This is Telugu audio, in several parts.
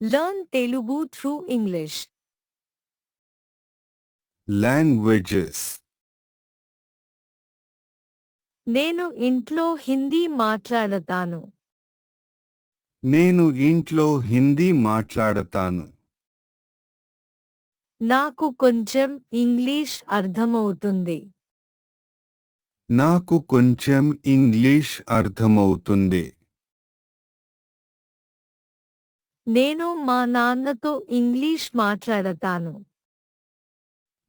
Learn Telugu through English. Languages. నేను ఇంట్లో హిందీ మాట్లాడతాను నేను ఇంట్లో హిందీ మాట్లాడతాను నాకు కొంచెం ఇంగ్లీష్ అర్థమవుతుంది నాకు కొంచెం ఇంగ్లీష్ అర్థమవుతుంది నేను మా నాన్నతో ఇంగ్లీష్ మాట్లాడతాను.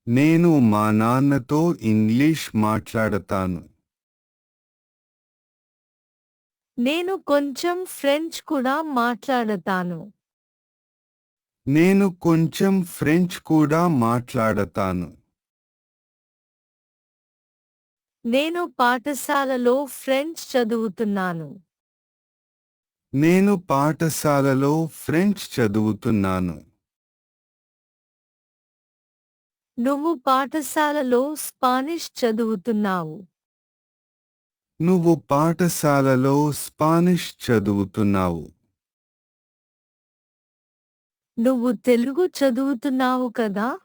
నేను మా నాన్నతో ఇంగ్లీష్ మాట్లాడతాను. నేను కొంచెం ఫ్రెంచ్ కూడా మాట్లాడతాను. నేను కొంచెం ఫ్రెంచ్ కూడా మాట్లాడతాను. నేను పాఠశాలలో ఫ్రెంచ్ చదువుతున్నాను. నేను పాఠశాలలో ఫ్రెంచ్ చదువుతున్నాను. నువ్వు పాఠశాలలో స్పానిష్ చదువుతున్నావు. నువ్వు పాఠశాలలో స్పానిష్ చదువుతున్నావు. నువ్వు తెలుగు చదువుతున్నావు కదా?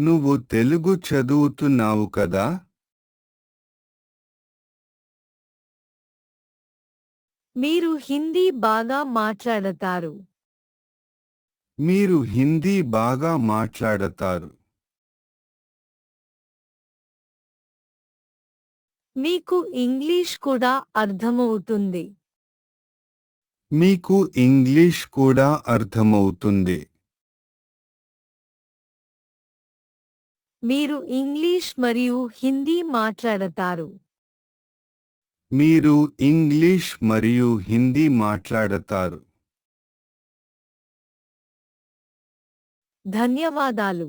నువ్వు తెలుగు చదువుతున్నావు కదా? మీరు హిందీ బాగా మాట్లాడతారు. మీరు హిందీ బాగా మాట్లాడతారు. మీకు ఇంగ్లీష్ కూడా అర్థమవుతుంది. మీకు ఇంగ్లీష్ కూడా అర్థమవుతుంది. మీరు ఇంగ్లీష్ మరియు హిందీ మాట్లాడతారు. మీరు ఇంగ్లీష్ మరియు హిందీ మాట్లాడతారు. ధన్యవాదాలు.